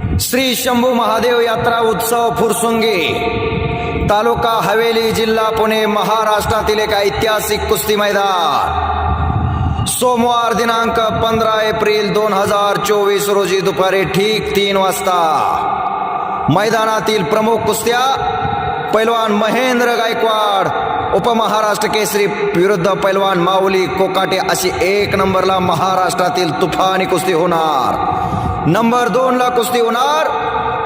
श्री शंभू महादेव यात्रा उत्सव फुरसुंगी. तालुका हवेली जिल्हा पुणे महाराष्ट्रातील एक ऐतिहासिक कुस्ती मैदान. सोमवार दिनांक पंधरा एप्रिल दोन हजार चोवीस रोजी दुपारी ठीक तीन वाजता. मैदानातील प्रमुख कुस्त्या पैलवान महेंद्र गायकवाड उपमहाराष्ट्र केसरी विरुद्ध पैलवान माऊली कोकाटे अशी एक नंबरला महाराष्ट्रातील तुफानी कुस्ती होणार. नंबर दोन ला कुस्ती होणार.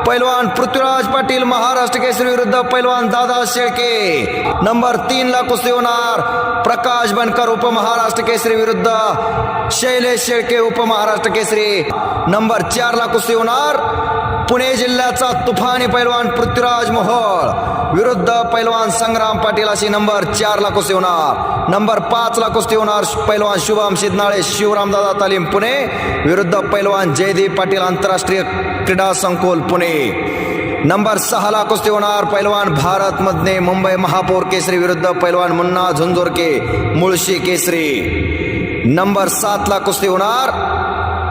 पैलवान पृथ्वीराज पाटील महाराष्ट्र केसरी विरुद्ध पैलवान दादा शेळके. नंबर तीन ला कुस्ती होणार. प्रकाश बनकर उपमहाराष्ट्र केसरी विरुद्ध शैलेश शेळके उपमहाराष्ट्र केसरी. नंबर चार ला कुस्ती होणार. पुणे जिल्ह्याचा तुफानी पैलवान पृथ्वीराज मोहोळ. विरुद्ध पैलवान संग्राम पाटील अशी नंबर चार ला कुस्ती होणार. नंबर पाच ला कुस्ती होणार पैलवान शुभम शिदनाळे शिवरामदादा तालीम पुणे. विरुद्ध पैलवान जयदीप पाटील आंतरराष्ट्रीय क्रीडा संकुल पुणे. नंबर सहा ला कुस्ती होणार पैलवान भारत मधने मुंबई महापौर केसरी विरुद्ध पैलवान मुन्ना झुंझुरके मुळशी केसरी. नंबर सात ला कुस्ती होणार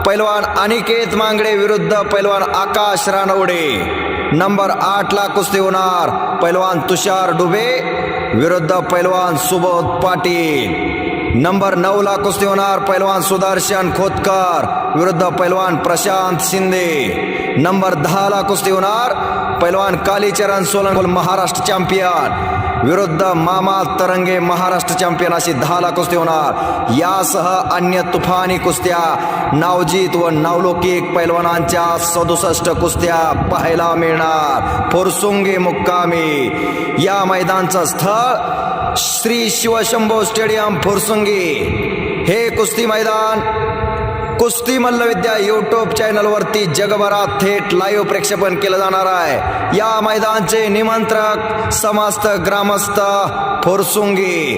पैलवान अनिकेत मांगडे विरुद्ध पैलवान आकाश रानवडे. नंबर आठला कुस्ती होणार. पैलवान तुषार डुबे विरुद्ध पैलवान सुबोध पाटील. नंबर नऊला कुस्ती होणार पैलवान सुदर्शन खोतकर विरुद्ध पैलवान प्रशांत शिंदे. नंबर दहाला कुस्ती होणार पैलवान कालीचरण सोलन महाराष्ट्र चॅम्पियन. विरुद्ध मामा तरंगे महाराष्ट्र चॅम्पियन अशी दहाला कुस्ती होणार. यासह अन्य तुफानी कुस्त्या नावजीत व नावलौकिक पैलवानांच्या सदुसष्ट कुस्त्या पाहायला मिळणार. फुरसुंगी मुक्कामी. या मैदानचं स्थळ श्री शिवशंभो स्टेडियम फुरसुंगी. हे कुस्ती मैदान कुस्ती मल्लविद्या यूट्यूब चॅनलवरती जगभरात थेट लाईव्ह प्रक्षेपण केलं जाणार आहे. या मैदानचे निमंत्रक समस्त ग्रामस्थ फुरसुंगी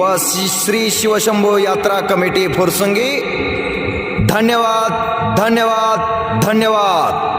व श्री- श्री शिवशंभू यात्रा कमिटी फुरसुंगी. धन्यवाद धन्यवाद धन्यवाद.